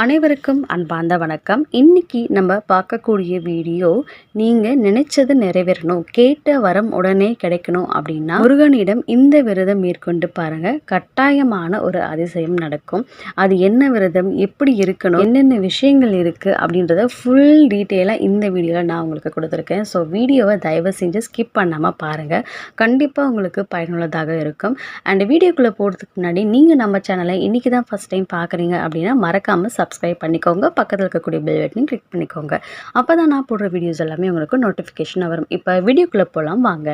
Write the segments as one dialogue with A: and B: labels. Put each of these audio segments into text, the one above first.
A: அனைவருக்கும் அன்பார்ந்த வணக்கம். இன்னைக்கு நம்ம பார்க்கக்கூடிய வீடியோ நீங்கள் நினைச்சது நிறைவேறணும் கேட்ட வரம் உடனே கிடைக்கணும் அப்படின்னா முருகனிடம் இந்த விரதம் மேற்கொண்டு பாருங்க. கட்டாயமான ஒரு அதிசயம் நடக்கும். அது என்ன விரதம் எப்படி இருக்கணும் என்னென்ன விஷயங்கள் இருக்குது அப்படின்றத ஃபுல் டீட்டெயிலாக இந்த வீடியோவில் நான் உங்களுக்கு கொடுத்துருக்கேன். ஸோ வீடியோவை தயவு செஞ்சு ஸ்கிப் பண்ணாமல் பாருங்கள் கண்டிப்பாக உங்களுக்கு பயனுள்ளதாக இருக்கும். அண்ட் வீடியோக்குள்ளே போகிறதுக்கு முன்னாடி நீங்கள் நம்ம சேனலை இன்றைக்கி தான் ஃபஸ்ட் டைம் பார்க்குறீங்க அப்படின்னா மறக்காமல் சப்ஸ்கிரைப் பண்ணிக்கோங்க. பக்கத்தில் இருக்கக்கூடிய பெல் பட்டனையும் கிளிக் பண்ணிக்கோங்க. அப்போ தான் நான் போடுற வீடியோஸ் எல்லாமே உங்களுக்கு நோட்டிஃபிகேஷனாக வரும். இப்போ வீடியோக்குள்ளே போகலாம் வாங்க.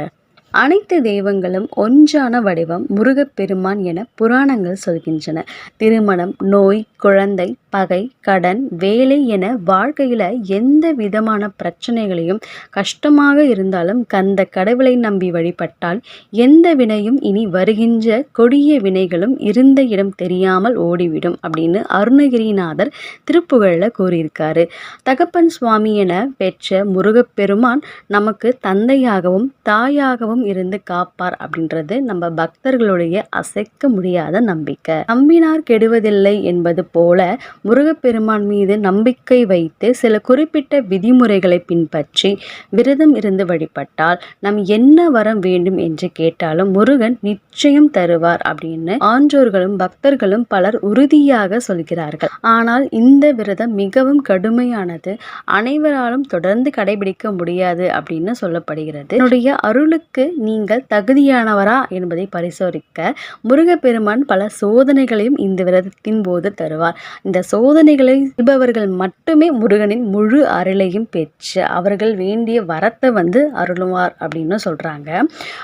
A: அனைத்து தெய்வங்களும் ஒன்றான வடிவம் முருகப்பெருமான் என புராணங்கள் சொல்கின்றன. திருமணம் நோய் குழந்தை பகை கடன் வேலை என வாழ்க்கையில் எந்த விதமான பிரச்சனைகளையும் கஷ்டமாக இருந்தாலும் கந்த கடவுளை நம்பி வழிபட்டால் எந்த வினையும் இனி வருகின்ற கொடிய வினைகளும் இருந்த இடம் தெரியாமல் ஓடிவிடும் அப்படின்னு அருணகிரிநாதர் திருப்புகழில் கூறியிருக்காரு. தகப்பன் சுவாமி என பெற்ற முருகப்பெருமான் நமக்கு தந்தையாகவும் தாயாகவும் இருந்து காப்பார் அப்படின்றது நம்ம பக்தர்களுடைய அசைக்க முடியாத நம்பிக்கை. நம்பினார் கெடுவதில்லை என்பது போல முருகப்பெருமான் மீது நம்பிக்கை வைத்து சில குறிப்பிட்ட விதிமுறைகளை பின்பற்றி விரதம் இருந்து வழிபட்டால் நம் என்ன வரம் வேண்டும் என்று கேட்டாலும் முருகன் நிச்சயம் தருவார் அப்படின்னு ஆன்றோர்களும் பக்தர்களும் பலர் உறுதியாக சொல்கிறார்கள். ஆனால் இந்த விரதம் மிகவும் கடுமையானது. அனைவராலும் தொடர்ந்து கடைபிடிக்க முடியாது அப்படின்னு சொல்லப்படுகிறது. என்னுடைய அருளுக்கு நீங்கள் தகுதியானவரா என்பதை பரிசோதிக்க முருகப்பெருமான் பல சோதனைகளையும் இந்த விரதத்தின் போது தருவார். இந்த சோதனைகளை செய்பவர்கள் மட்டுமே முருகனின் முழு அருளையும் பெற்று அவர்கள் வேண்டிய வரத்தை வந்து அருளுவார் அப்படின்னு சொல்கிறாங்க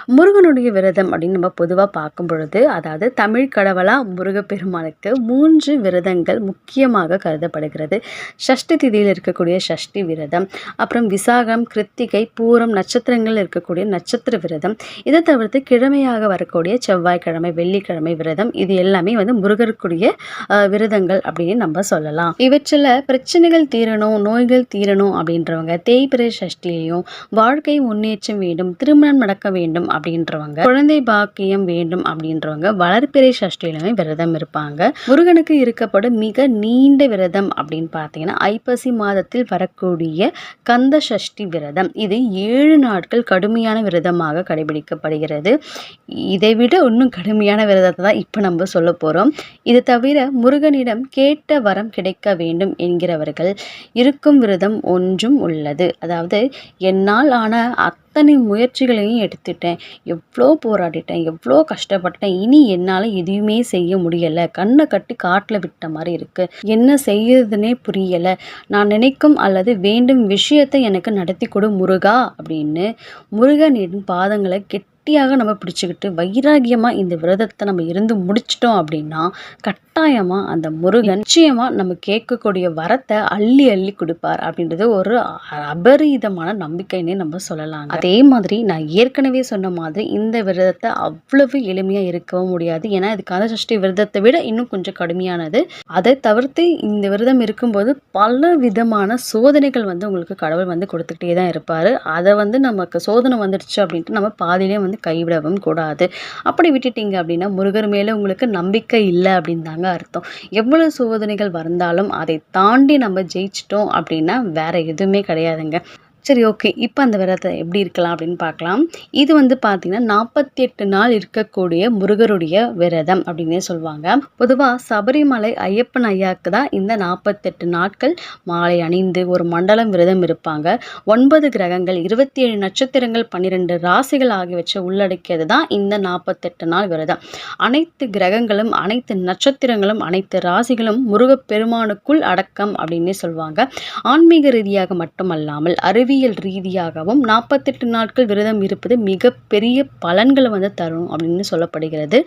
A: முருகனுடைய விரதம் அப்படின்னு நம்ம பொதுவாக பார்க்கும் பொழுது அதாவது தமிழ் கடவுளாக முருகப்பெருமானுக்கு மூன்று விரதங்கள் முக்கியமாக கருதப்படுகிறது. சஷ்டி திதியில் இருக்கக்கூடிய சஷ்டி விரதம் அப்புறம் விசாகம் கிருத்திகை பூரம் நட்சத்திரங்கள் இருக்கக்கூடிய நட்சத்திர விரதம் இதை தவிர்த்து கிழமையாக வரக்கூடிய செவ்வாய்க்கிழமை வெள்ளிக்கிழமை விரதம் இது எல்லாமே வந்து முருகருக்குரிய விரதங்கள் அப்படின்னு நம்ம சொல்லலாம். இவற்றில் பிரச்சனைகள் தீரணும் நோய்கள் தீரணும் அப்படின்றவங்க தேய்பிரை சஷ்டியையும் வாழ்க்கை முன்னேற்றம் வேண்டும் திருமணம் நடக்க வேண்டும் அப்படின்றவங்க குழந்தை பாக்கியம் வேண்டும் அப்படின்றவங்க வளர்ப்பிறை சஷ்டியிலுமே விரதம் இருப்பாங்க. முருகனுக்கு இருக்கப்படும் மிக நீண்ட விரதம் அப்படின்னு பார்த்தீங்கன்னா ஐப்பசி மாதத்தில் வரக்கூடிய கந்த சஷ்டி விரதம். இது ஏழு நாட்கள் கடுமையான விரதமாக கடைபிடிக்கப்படுகிறது. இதை விட இன்னும் கடுமையான விரதத்தை தான் இப்போ நம்ம சொல்ல போகிறோம் இது தவிர முருகனிடம் கேட்ட வரம் கிடைக்க வேண்டும் என்கிறவர்கள் இருக்கும் விரதம் ஒன்றும் உள்ளது. அதாவது என்னால் ஆன அத்தனை முயற்சிகளையும் எடுத்துட்டேன். எவ்வளோ போராடிட்டேன் எவ்வளோ கஷ்டப்பட்டேன். இனி என்னால் எதுவுமே செய்ய முடியலை. கண்ணை கட்டி காட்டில் விட்ட மாதிரி இருக்குது என்ன செய்யறதுனே புரியலை. நான் நினைக்கும் அல்லது வேண்டும் விஷயத்தை எனக்கு நடத்தி கொடு முருகா அப்படின்னு முருகனின் பாதங்களை கெட்டியாக நம்ம பிடிச்சிக்கிட்டு வைராகியமாக இந்த விரதத்தை நம்ம இருந்து முடிச்சிட்டோம் அப்படின்னா கட்டாயமாக அந்த முருகன் நிச்சயமாக நம்ம கேட்கக்கூடிய வரத்தை அள்ளி அள்ளி கொடுப்பார் அப்படின்றது ஒரு அபரீதமான நம்பிக்கைன்னே நம்ம சொல்லலாம் அதே மாதிரி நான் ஏற்கனவே சொன்ன மாதிரி இந்த விரதத்தை அவ்வளவு எளிமையாக இருக்கவும் முடியாது. ஏன்னா இது கந்த சஷ்டி விரதத்தை விட இன்னும் கொஞ்சம் கடுமையானது. அதை தவிர்த்து இந்த விரதம் இருக்கும்போது பல விதமான சோதனைகள் வந்து உங்களுக்கு கடவுள் வந்து கொடுத்துக்கிட்டே தான் இருப்பார். அதை வந்து நமக்கு சோதனை வந்துடுச்சு அப்படின்ட்டு நம்ம பாதியிலே வந்து கைவிடவும் கூடாது. அப்படி விட்டுட்டீங்க அப்படின்னா முருகர் மேலே உங்களுக்கு நம்பிக்கை இல்லை அப்படின்னு தாங்க அர்த்தம். எவ்வளவு சோதனைகள் வந்தாலும் அதை தாண்டி நம்ம ஜெயிச்சிட்டோம் அப்படின்னா வேற எதுவுமே கிடையாதுங்க. சரி ஓகே இப்போ அந்த விரதத்தை எப்படி இருக்கலாம் அப்படின்னு பார்க்கலாம். இது வந்து பார்த்தீங்கன்னா நாற்பத்தி எட்டு நாள் இருக்கக்கூடிய முருகருடைய விரதம் அப்படின்னே சொல்லுவாங்க. பொதுவாக சபரிமலை ஐயப்பன் ஐயாவுக்கு தான் இந்த நாற்பத்தெட்டு நாட்கள் மாலை அணிந்து ஒரு மண்டலம் விரதம் இருப்பாங்க. ஒன்பது கிரகங்கள் இருபத்தி ஏழு நட்சத்திரங்கள் பன்னிரெண்டு ராசிகள் ஆகியவற்றை உள்ளடக்கியது தான் இந்த நாற்பத்தெட்டு நாள் விரதம். அனைத்து கிரகங்களும் அனைத்து நட்சத்திரங்களும் அனைத்து ராசிகளும் முருகப்பெருமானுக்குள் அடக்கம் அப்படின்னே சொல்லுவாங்க. ஆன்மீக ரீதியாக மட்டுமல்லாமல் அறிவியல் ரீதியாகவும் நாற்பத்தெட்டு நாட்கள் விரதம் இருப்பது மிகப்பெரிய பலன்களை வந்து தரும் அப்படின்னு சொல்லப்படுகிறது.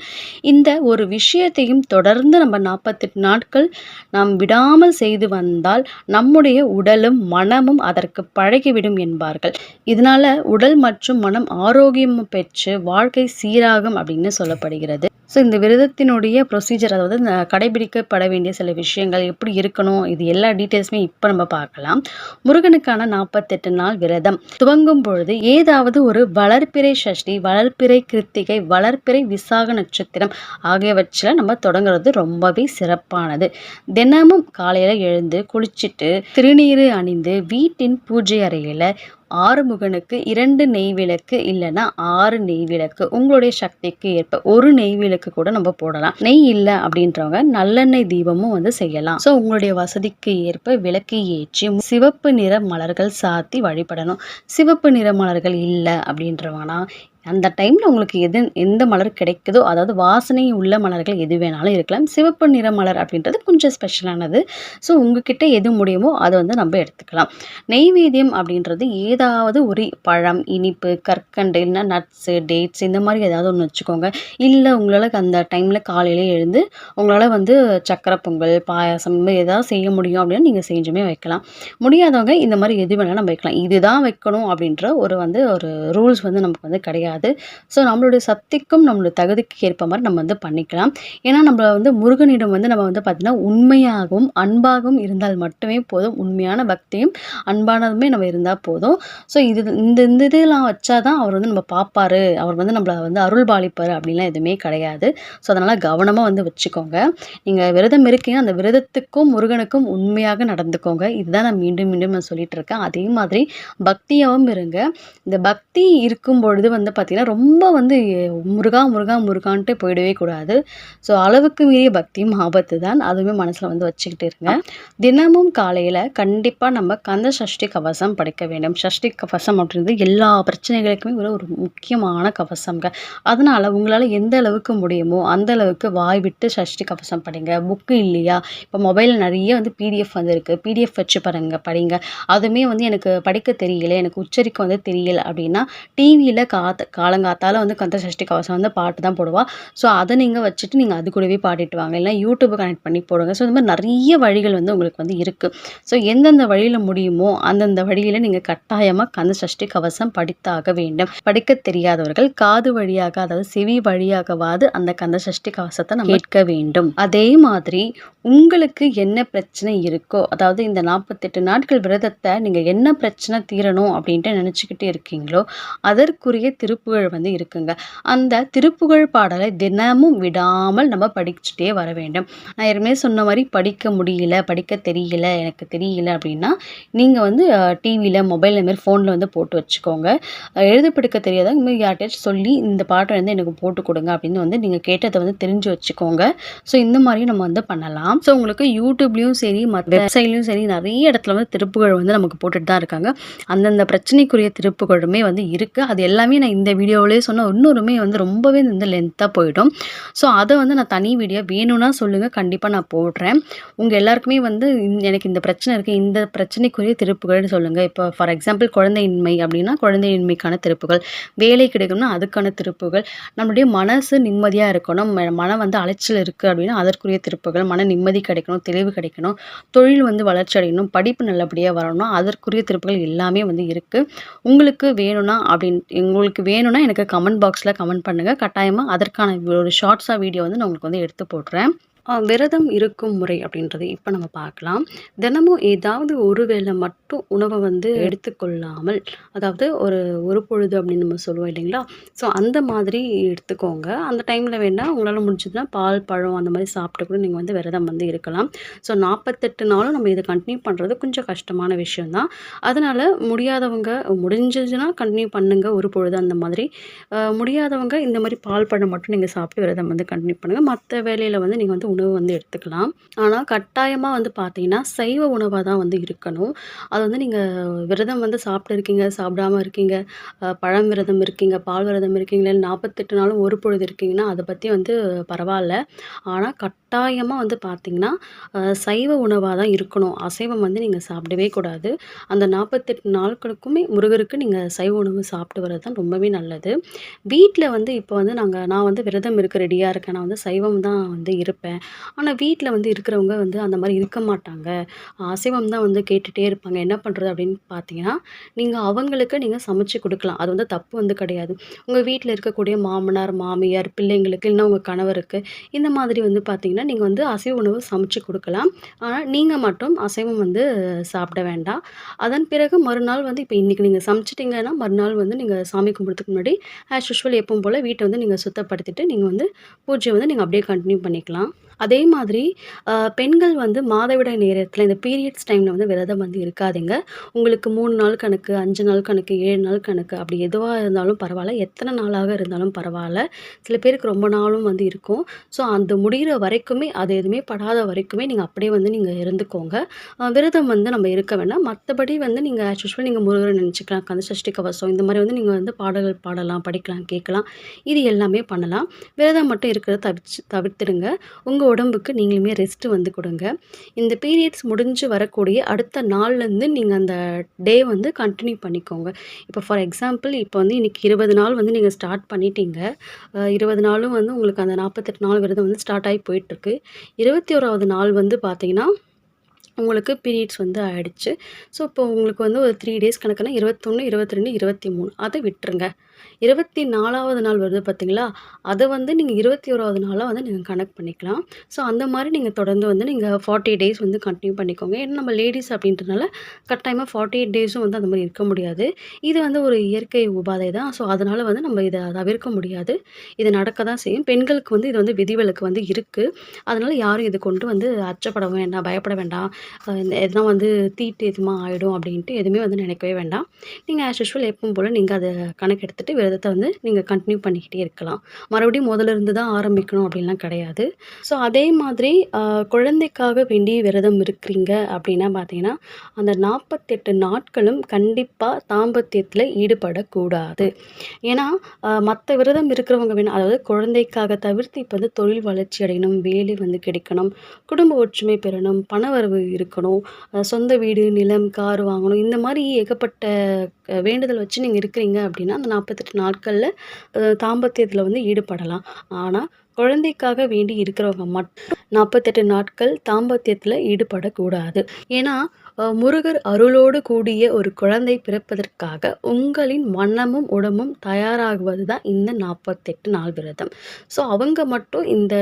A: இந்த ஒரு விஷயத்தையும் தொடர்ந்து நம்ம நாற்பத்தெட்டு நாட்கள் நாம் விடாமல் செய்து வந்தால் நம்முடைய உடலும் மனமும் அதற்கு பழகிவிடும் என்பார்கள். இதனால உடல் மற்றும் மனம் ஆரோக்கியம் பெற்று வாழ்க்கை சீராகும் அப்படின்னு சொல்லப்படுகிறது. ஸோ இந்த விரதத்தினுடைய ப்ரொசீஜர் அதாவது கடைபிடிக்கப்பட வேண்டிய சில விஷயங்கள் எப்படி இருக்கணும் இது எல்லா டீட்டெயில்ஸுமே இப்போ நம்ம பார்க்கலாம். முருகனுக்கான நாற்பத்தெட்டு நாள் விரதம். துவங்கும் பொழுது ஏதாவது ஒரு வளர்ப்பிறை சஷ்டி வளர்ப்பிறை கிருத்திகை வளர்ப்பிறை விசாக நட்சத்திரம் ஆகியவற்றில் நம்ம தொடங்குறது ரொம்பவே சிறப்பானது. தினமும் காலையில் எழுந்து குளிச்சுட்டு திருநீர் அணிந்து வீட்டின் பூஜை அறையில் ஆறுமுகனுக்கு இரண்டு நெய் விளக்கு இல்லைன்னா ஆறு நெய் விளக்கு உங்களுடைய சக்திக்கு ஏற்ப ஒரு நெய் விளக்கு கூட நம்ம போடலாம். நெய் இல்லை அப்படின்றவங்க நல்லெண்ணெய் தீபமும் வந்து செய்யலாம். ஸோ உங்களுடைய வசதிக்கு ஏற்ப விளக்கு ஏற்றி சிவப்பு நிற மலர்கள் சாத்தி வழிபடணும். சிவப்பு நிற மலர்கள் இல்லை அப்படின்றவங்கன்னா அந்த டைமில் உங்களுக்கு எது எந்த மலர் கிடைக்குதோ அதாவது வாசனை உள்ள மலர்கள் எது வேணாலும் இருக்கலாம். சிவப்பு நிற மலர் அப்படின்றது கொஞ்சம் ஸ்பெஷலானது ஸோ உங்ககிட்ட எது முடியுமோ அதை வந்து நம்ம எடுத்துக்கலாம். நெய்வேத்தியம் அப்படின்றது ஏதாவது ஒரு பழம் இனிப்பு கற்கண்டு இல்லைன்னா நட்ஸு டேட்ஸ் இந்த மாதிரி ஏதாவது ஒன்று வச்சுக்கோங்க. இல்லை உங்களால் அந்த டைமில் காலையிலே எழுந்து உங்களால் வந்து சக்கரை பொங்கல் பாயாசம் இந்த ஏதாவது செய்ய முடியும் அப்படின்னு நீங்கள் செஞ்சுமே வைக்கலாம். முடியாதவங்க இந்த மாதிரி எது வேணாலும் நம்ம வைக்கலாம். இதுதான் வைக்கணும் அப்படின்ற ஒரு வந்து ஒரு ரூல்ஸ் வந்து நமக்கு வந்து கிடையாது. ஸோ நம்மளுடைய சக்திக்கும் நம்மளுடைய தகுதிக்கு ஏற்ப மாதிரி நம்ம வந்து பண்ணிக்கலாம். ஏன்னா நம்ம வந்து முருகனிடம் வந்து நம்ம வந்து பார்த்திங்கன்னா உண்மையாகவும் அன்பாகவும் இருந்தால் மட்டுமே போதும். உண்மையான பக்தியும் அன்பானதுமே நம்ம இருந்தால் போதும். ஸோ இது இந்த இந்த இதெல்லாம் வச்சா தான் அவர் வந்து நம்ம பார்ப்பாரு. அவர் வந்து நம்மளை வந்து அருள் பாலிப்பார் அப்படின்லாம் எதுவுமே கிடையாது. ஸோ அதனால் கவனமாக வந்து வச்சுக்கோங்க. நீங்கள் விரதம் இருக்கீங்க அந்த விரதத்துக்கும் முருகனுக்கும் உண்மையாக நடந்துக்கோங்க. இதுதான் நான் மீண்டும் மீண்டும் நான் சொல்லிட்டு இருக்கேன். அதே மாதிரி பக்தியாகவும் இருங்க. இந்த பக்தி இருக்கும் பொழுது வந்து பார்த்திங்கன்னா ரொம்ப வந்து முருகா முருகா முருகான்ட்டு போயிடவே கூடாது. ஸோ அளவுக்கு மீறிய பக்தியும் ஆபத்து தான். அதுவுமே மனசில் வந்து வச்சுக்கிட்டு இருங்க. தினமும் காலையில் கண்டிப்பாக நம்ம கந்த சஷ்டி கவசம் படிக்க வேண்டும். சஷ்டி கவசம் அப்படின்றது எல்லா பிரச்சனைகளுக்குமே ஒரு ஒரு முக்கியமான கவசம்ங்க. அதனால் உங்களால் எந்த அளவுக்கு முடியுமோ அந்த அளவுக்கு வாய் விட்டு சஷ்டி கவசம் படிங்க. புக்கு இல்லையா? இப்போ மொபைலில் நிறைய வந்து பிடிஎஃப் வந்து இருக்குது பிடிஎஃப் வச்சு பாருங்க படிங்க. அதுவுமே வந்து எனக்கு படிக்க தெரியல எனக்கு உச்சரிக்க வந்து தெரியல அப்படின்னா டிவியில் காத்த காலங்காத்தால வந்து கந்த சஷ்டி கவசம் வந்து பாட்டு தான் போடுவா. ஸோ அதை நீங்கள் வச்சுட்டு நீங்கள் அது கூடவே பாடிட்டு வாங்க. இல்லை யூடியூப் கனெக்ட் பண்ணி போடுங்க. ஸோ இந்த மாதிரி நிறைய வழிகள் வந்து உங்களுக்கு வந்து இருக்குது ஸோ எந்தெந்த வழியில் முடியுமோ அந்தந்த வழியில் நீங்கள் கட்டாயமாக கந்த சஷ்டி கவசம் படித்தாக வேண்டும். படிக்க தெரியாதவர்கள் காது வழியாக அதாவது செவி வழியாகவாது அந்த கந்த சஷ்டி கவசத்தை நம்ம கேட்க வேண்டும். அதே மாதிரி உங்களுக்கு என்ன பிரச்சனை இருக்கோ அதாவது இந்த நாற்பத்தெட்டு நாட்கள் விரதத்தை நீங்கள் என்ன பிரச்சனை தீரணும் அப்படின்ட்டு நினச்சிக்கிட்டே இருக்கீங்களோ அதற்குரிய திருப்புகழ் வந்து இருக்குங்க. அந்த திருப்புகழ் பாடலை தினமும் விடாமல் நம்ம படிச்சுட்டே வர வேண்டும். நான் ஏற்கனவே சொன்ன மாதிரி படிக்க முடியல படிக்க தெரியல எனக்கு தெரியல அப்படின்னா நீங்கள் வந்து டிவியில் மொபைல் மாதிரி ஃபோனில் வந்து போட்டு வச்சுக்கோங்க. எழுத படிக்க தெரியாதவங்க இந்த மாதிரி யார்கிட்டயாச்சும் சொல்லி இந்த பாட்டை வந்து எனக்கு போட்டு கொடுங்க அப்படின்னு வந்து நீங்கள் கேட்டதை வந்து தெரிஞ்சு வச்சுக்கோங்க. ஸோ இந்த மாதிரியும் நம்ம வந்து பண்ணலாம். ஸோ உங்களுக்கு யூடியூப்லேயும் சரி மற்ற வெப்சைட்லேயும் சரி நிறைய இடத்துல வந்து திருப்புகழ் வந்து நமக்கு போட்டுட்டு தான் இருக்காங்க. அந்தந்த பிரச்சனைக்குரிய திருப்புகழுமே வந்து இருக்குது அது எல்லாமே நான் இந்த வீடியோவிலே சொன்ன இன்னொருமே வந்து ரொம்பவே வந்து லென்த்தாக போயிடும். ஸோ அதை வந்து நான் தனி வீடியோ வேணும்னா சொல்லுங்கள் கண்டிப்பாக நான் போடுறேன். உங்கள் எல்லாருக்குமே வந்து எனக்கு இந்த பிரச்சனை இருக்குது இந்த பிரச்சனைக்குரிய திருப்புகள்னு சொல்லுங்கள் இப்போ ஃபார் எக்ஸாம்பிள் குழந்தையின்மை அப்படின்னா குழந்தையின்மைக்கான திருப்புகள். வேலை கிடைக்கும்னா அதுக்கான திருப்புகள். நம்மளுடைய மனசு நிம்மதியாக இருக்கணும். ம- மனம் வந்து அலைச்சல் இருக்குது அப்படின்னா அதற்குரிய திருப்புகள். மன நிம்மதி கிடைக்கணும். தெளிவு கிடைக்கணும். தொழில் வந்து வளர்ச்சி அடையணும். படிப்பு நல்லபடியாக வரணும். அதற்குரிய திருப்புகள் எல்லாமே வந்து இருக்குது உங்களுக்கு வேணும்னா அப்படின் உங்களுக்கு வேணும்னா எனக்கு கமெண்ட் பாக்ஸில் கமெண்ட் பண்ணுங்கள் கட்டாயமாக அதற்கான ஒரு ஷார்ட்ஸாக வீடியோ வந்து நான் உங்களுக்கு வந்து எடுத்து போடுறேன் விரதம் இருக்கும் முறை அப்படின்றது இப்போ நம்ம பார்க்கலாம். தினமும் ஏதாவது ஒரு வேளை மட்டும் உணவை வந்து எடுத்துக்கொள்ளாமல் அதாவது ஒரு ஒரு பொழுது அப்படின்னு நம்ம சொல்லுவோம் இல்லைங்களா? ஸோ அந்த மாதிரி எடுத்துக்கோங்க. அந்த டைமில் வேணால் உங்களால் முடிஞ்சதுன்னா பால் பழம் அந்த மாதிரி சாப்பிட்டு கூட நீங்கள் வந்து விரதம் வந்து இருக்கலாம். ஸோ நாற்பத்தெட்டு நாளும் நம்ம இதை கண்டினியூ பண்ணுறது கொஞ்சம் கஷ்டமான விஷயம்தான். அதனால் முடியாதவங்க முடிஞ்சதுன்னா கண்டினியூ பண்ணுங்க ஒரு பொழுது அந்த மாதிரி. முடியாதவங்க இந்த மாதிரி பால் பழம் மட்டும் நீங்கள் சாப்பிட்டு விரதம் வந்து கண்டினியூ பண்ணுங்கள் மற்ற வேலையில் வந்து நீங்கள் வந்து உணவு வந்து எடுத்துக்கலாம். ஆனால் கட்டாயமாக வந்து பார்த்தீங்கன்னா சைவ உணவாக தான் வந்து இருக்கணும். அது வந்து நீங்கள் விரதம் வந்து சாப்பிட்டு இருக்கீங்க சாப்பிடாம இருக்கீங்க பழம் விரதம் இருக்கீங்க பால் விரதம் இருக்கீங்களே நாற்பத்தெட்டு நாளும் ஒரு பொழுது இருக்கீங்கன்னா அதை பற்றி வந்து பரவாயில்ல. ஆனால் கட்டாயமாக வந்து பார்த்தீங்கன்னா சைவ உணவாக தான் இருக்கணும். அசைவம் வந்து நீங்கள் சாப்பிடவே கூடாது. அந்த நாற்பத்தெட்டு நாட்களுக்குமே முருகருக்கு நீங்கள் சைவ உணவு சாப்பிட்டு வர்றது தான் ரொம்பவே நல்லது. வீட்டில் வந்து இப்போ வந்து நாங்கள் நான் வந்து விரதம் இருக்க ரெடியாக இருக்கேன். நான் வந்து சைவம் தான் வந்து இருப்பேன். ஆனால் வீட்டில் வந்து இருக்கிறவங்க வந்து அந்த மாதிரி இருக்க மாட்டாங்க. அசைவம் தான் வந்து கேட்டுகிட்டே இருப்பாங்க. என்ன பண்ணுறது அப்படின்னு பார்த்தீங்கன்னா நீங்கள் அவங்களுக்கு நீங்கள் சமைச்சு கொடுக்கலாம். அது வந்து தப்பு வந்து கிடையாது. உங்கள் வீட்டில் இருக்கக்கூடிய மாமனார் மாமியார் பிள்ளைங்களுக்கு இல்லைன்னா உங்கள் கணவருக்கு இந்த மாதிரி வந்து பார்த்தீங்கன்னா நீங்கள் வந்து அசைவ உணவு சமைச்சு கொடுக்கலாம். ஆனால் நீங்கள் மட்டும் அசைவம் வந்து சாப்பிட வேண்டாம். அதன் பிறகு மறுநாள் வந்து இப்போ இன்றைக்கி நீங்கள் சமைச்சிட்டிங்கன்னா மறுநாள் வந்து நீங்கள் சாமி கும்பிட்றதுக்கு முன்னாடி ஆஸ் யூஷுவல் எப்பவும் போல் வீட்டை வந்து நீங்கள் சுத்தப்படுத்திட்டு நீங்கள் வந்து பூஜையை வந்து நீங்கள் அப்படியே கண்டினியூ பண்ணிக்கலாம். அதே மாதிரி பெண்கள் வந்து மாதவிடாய் நேரத்தில் இந்த பீரியட்ஸ் டைமில் வந்து விரதம் வந்து இருக்காதீங்க. உங்களுக்கு மூணு நாள் கணக்கு அஞ்சு நாள் கணக்கு ஏழு நாள் கணக்கு அப்படி எதுவாக இருந்தாலும் பரவாயில்ல. எத்தனை நாளாக இருந்தாலும் பரவாயில்ல. சில பேருக்கு ரொம்ப நாளும் வந்து இருக்கும். ஸோ அந்த முடிகிற வரைக்குமே அது எதுவுமே படாத வரைக்குமே நீங்கள் அப்படியே வந்து நீங்கள் இருந்துக்கோங்க. விரதம் வந்து நம்ம இருக்க வேண்டாம் மற்றபடி வந்து நீங்கள் ஆஸ் யூஸ்வல் நீங்கள் முருகரை நினச்சிக்கலாம் கந்த சஷ்டி கவசம் இந்த மாதிரி வந்து நீங்கள் வந்து பாடல்கள் பாடலாம் படிக்கலாம் கேட்கலாம். இது எல்லாமே பண்ணலாம். விரதம் மட்டும் இருக்கிறத தவிச்சு தவிர்த்துடுங்க. உங்கள் உடம்புக்கு நீங்களுமே ரெஸ்ட்டு வந்து கொடுங்க. இந்த பீரியட்ஸ் முடிஞ்சு வரக்கூடிய அடுத்த நாள்லேருந்து நீங்கள் அந்த டே வந்து கண்டினியூ பண்ணிக்கோங்க. இப்போ ஃபார் எக்ஸாம்பிள் இப்போ வந்து இன்றைக்கி இருபது நாள் வந்து நீங்கள் ஸ்டார்ட் பண்ணிட்டீங்க. இருபது நாளும் வந்து உங்களுக்கு அந்த நாற்பத்தெட்டு நாள் விரதம் வந்து ஸ்டார்ட் ஆகி போயிட்டுருக்கு. இருபத்தி ஓராவது நாள் வந்து பார்த்தீங்கன்னா உங்களுக்கு பீரியட்ஸ் வந்து ஆயிடுச்சு. ஸோ இப்போ உங்களுக்கு வந்து ஒரு த்ரீ டேஸ் கணக்குனா இருபத்தொன்று இருபத்தி ரெண்டு இருபத்தி மூணு. அதை விட்டுருங்க. இருபத்தி நாலாவது நாள் வருது பார்த்தீங்களா அதை வந்து நீங்கள் இருபத்தி ஓராவது நாளாக வந்து நீங்கள் கனெக்ட் பண்ணிக்கலாம். ஸோ அந்த மாதிரி நீங்கள் தொடர்ந்து வந்து நீங்கள் ஃபார்ட்டி டேஸ் வந்து கண்டினியூ பண்ணிக்கோங்க. ஏன்னா நம்ம லேடிஸ் அப்படின்றனால கட்டாயமாக ஃபார்ட்டி எயிட் டேஸும் வந்து அந்த மாதிரி இருக்க முடியாது. இது வந்து ஒரு இயற்கை உபாதை தான். ஸோ அதனால் வந்து நம்ம இதை தவிர்க்க முடியாது. இது நடக்க தான் செய்யும். பெண்களுக்கு வந்து இது வந்து விதிவிலக்கு வந்து இருக்குது அதனால் யாரும் இது கொண்டு வந்து அச்சப்பட வேண்டாம் பயப்பட வேண்டாம். இந்த எதனா வந்து தீட்டு எதுமா ஆகிடும் அப்படின்ட்டு எதுவுமே வந்து நினைக்கவே வேண்டாம். நீங்கள் ஆஸ் யூஷுவல் எப்பவும் போல் நீங்கள் அதை கணக்கெடுத்துட்டு விரதத்தை வந்து நீங்கள் கண்டினியூ பண்ணிக்கிட்டே இருக்கலாம். மறுபடியும் முதல்ல இருந்து தான் ஆரம்பிக்கணும் அப்படின்லாம் கிடையாது. ஸோ அதே மாதிரி குழந்தைக்காக வேண்டி விரதம் இருக்கிறீங்க அப்படின்னா பார்த்தீங்கன்னா அந்த நாற்பத்தெட்டு நாட்களும் கண்டிப்பாக தாம்பத்தியத்தில் ஈடுபடக்கூடாது. ஏன்னா மற்ற விரதம் இருக்கிறவங்க வேணும் அதாவது குழந்தைக்காக தவிர்த்து இப்போ வந்து தொழில் வளர்ச்சி அடையணும் வேலை வந்து கிடைக்கணும் குடும்ப ஒற்றுமை பெறணும் பணவரவு இருக்கணும் சொந்த வீடு நிலம் கார் வாங்கணும் இந்த மாதிரி ஏகப்பட்ட வேண்டுதல் வச்சு நீங்கள் இருக்கிறீங்க அப்படின்னா அந்த நாற்பத்தெட்டு நாட்களில் தாம்பத்தியத்தில் வந்து ஈடுபடலாம். ஆனால் குழந்தைக்காக வேண்டி இருக்கிறவங்க மட்டும் நாற்பத்தெட்டு நாட்கள் தாம்பத்தியத்தில் ஈடுபடக்கூடாது. ஏன்னா முருகர் அருளோடு கூடிய ஒரு குழந்தை பிறப்பதற்காக உங்களின் மனமும் உடம்பும் தயாராகுவது தான் இந்த நாற்பத்தெட்டு நாள் விரதம். ஸோ அவங்க மட்டும் இந்த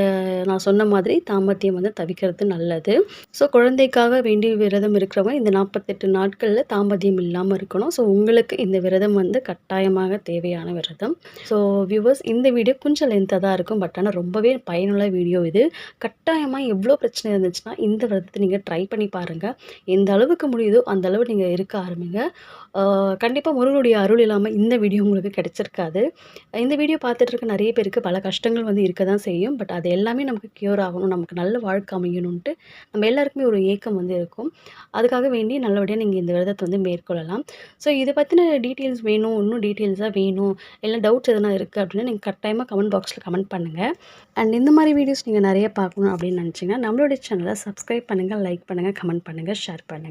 A: நான் சொன்ன மாதிரி தாம்பத்தியம் வந்து தவிக்கிறது நல்லது. ஸோ குழந்தைக்காக வேண்டிய விரதம் இருக்கிறவங்க இந்த நாற்பத்தெட்டு நாட்களில் தாமதியம் இல்லாமல் இருக்கணும். ஸோ உங்களுக்கு இந்த விரதம் வந்து கட்டாயமாக தேவையான விரதம். ஸோ வியூவர்ஸ் இந்த வீடியோ கொஞ்சம் லென்த்தாக தான் இருக்கும். பட் ஆனால் ரொம்பவே பயனுள்ள வீடியோ இது. கட்டாயமாக எவ்வளோ பிரச்சனை இருந்துச்சுன்னா இந்த விரதத்தை நீங்கள் ட்ரை பண்ணி பாருங்கள் எந்த அளவுக்கு முடியுதோ அந்த அளவு நீங்கள் இருக்க ஆரம்பிங்க. கண்டிப்பாக முருகனுடைய அருள் இல்லாமல் இந்த வீடியோ உங்களுக்கு கிடைச்சிருக்காது. இந்த வீடியோ பார்த்துட்டு இருக்க நிறைய பேருக்கு பல கஷ்டங்கள் வந்து இருக்க தான் செய்யும். பட் அது எல்லாமே நமக்கு க்யூர் ஆகணும். நமக்கு நல்ல வாழ்க்கை அமையணுன்ட்டு நம்ம எல்லாருக்குமே ஒரு ஏக்கம் வந்து இருக்கும். அதுக்காக வேண்டி நல்லபடியாக நீங்கள் இந்த விரதத்தை வந்து மேற்கொள்ளலாம். ஸோ இதை பற்றின டீட்டெயில்ஸ் வேணும் இன்னும் டீட்டெயில்ஸாக வேணும் இல்லை டவுட்ஸ் எதனா இருக்குது அப்படின்னா நீங்கள் கட்டாயமாக கமெண்ட் பாக்ஸில் கமெண்ட் பண்ணுங்கள் அண்ட் இந்த மாதிரி வீடியோஸ் நீங்கள் நிறைய பார்க்கணும் அப்படின்னு நினச்சிங்கன்னா நம்மளுடைய சேனலை சப்ஸ்கிரைப் பண்ணுங்கள் லைக் பண்ணுங்கள் கமெண்ட் பண்ணுங்கள் ஷேர் பண்ணுங்கள்